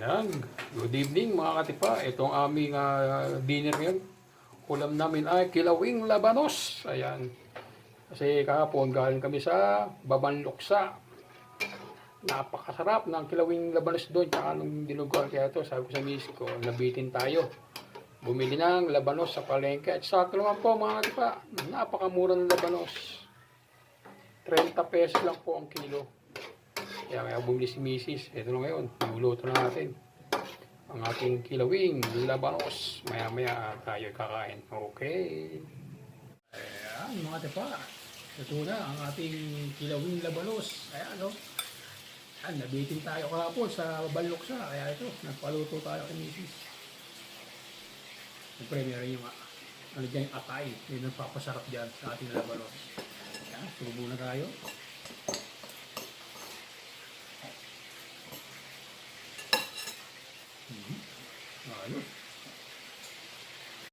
Ayan, good evening mga katipa. Ito ang aming ah, dinner ngayon. Ulam namin ay kilawing labanos. Ayan. Kasi kahapon galing kami sa Babanluksa. Napakasarap ng kilawing labanos doon. Tsaka nung dinuguan kaya ito, sabi ko sa miss ko, nabitin tayo. Bumili ng labanos sa palengke. At sakto naman po mga katipa, napakamura ng labanos. 30 pesos lang po ang kilo. Kaya kaya bumili si Mrs. Ito na ngayon, niluluto na natin. Ang ating kilawing labanos. Maya maya tayo kakain. Okay. Ayan mga tipa. Ito na ang ating kilawing labanos. Ayan no. Ayan, nabitin tayo kahapon sa Baloksa. Kaya ito, nagpaluto tayo kay Mrs. Siyempre meron yung ah, ano dyan yung atay. Yun ang papasarap dyan sa ating labanos. Ayan, subo na tayo. Mm-hmm.